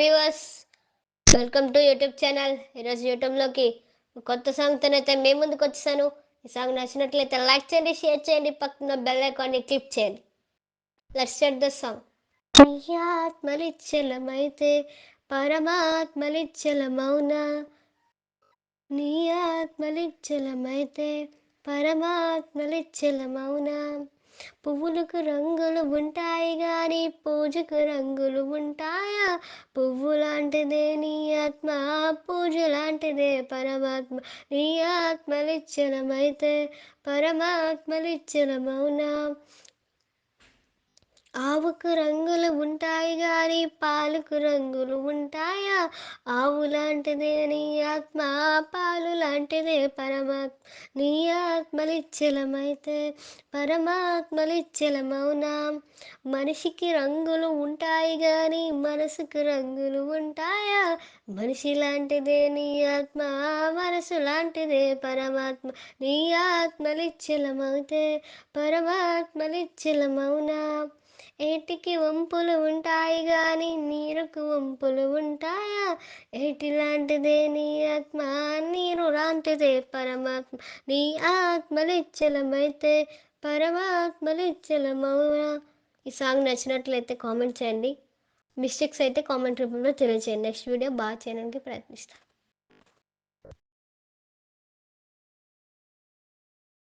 Viewers welcome to YouTube channel ఈరోజు యూట్యూబ్లోకి కొత్త సాంగ్తోనైతే మేము ముందుకు వచ్చేసాను. ఈ సాంగ్ నచ్చినట్లయితే లైక్ చేయండి షేర్ చేయండి. పక్కన బెల్ ఐకాన్ని క్లిక్ చేయండి. లెట్స్ సెట్ ద సాంగ్ నీ ఆత్మలిచ్చలమైతే పరమాత్మలిచ్చలమౌనా నీ ఆత్మలిచ్చలమైతే పరమాత్మలిచ్చలమౌనా పువ్వులకు రంగులు ఉంటాయి కానీ పూజకు రంగులు ఉంటాయా? పువ్వు లాంటిదే నీ ఆత్మ పూజ లాంటిదే పరమాత్మ. నీ ఆత్మలిచ్చనమైతే పరమాత్మలిచ్చనమౌనా ఆవుకు రంగులు ఉంటాయి కానీ పాలకు రంగులు ఉంటాయి? లాంటిదే నీ ఆత్మ పాలు లాంటిదే పరమాత్మ. నీ ఆత్మలిచ్చలమైతే పరమాత్మలిచ్చలమౌనా మనిషికి రంగులు ఉంటాయి కానీ మనసుకు రంగులు ఉంటాయా? మనిషి లాంటిదే నీ ఆత్మ మనసు లాంటిదే పరమాత్మ. నీ ఆత్మలిచ్చలమవుతే పరమాత్మలిచ్చలమౌనా ఏటికి వంపులు ఉంటాయి కానీ నీరుకు వంపులు ఉంటాయా? ఏటి లాంటిదే నీ ఆత్మ నీరు లాంటిదే పరమాత్మ. నీ ఆత్మలిచ్చలమైతే పరమాత్మలిచ్చలమౌనా ఈ సాంగ్ నచ్చినట్లయితే కామెంట్ చేయండి. మిస్టేక్స్ అయితే కామెంట్ రూపంలో తెలియజేయండి నెక్స్ట్ వీడియో బాగా చేయడానికి ప్రయత్నిస్తాను.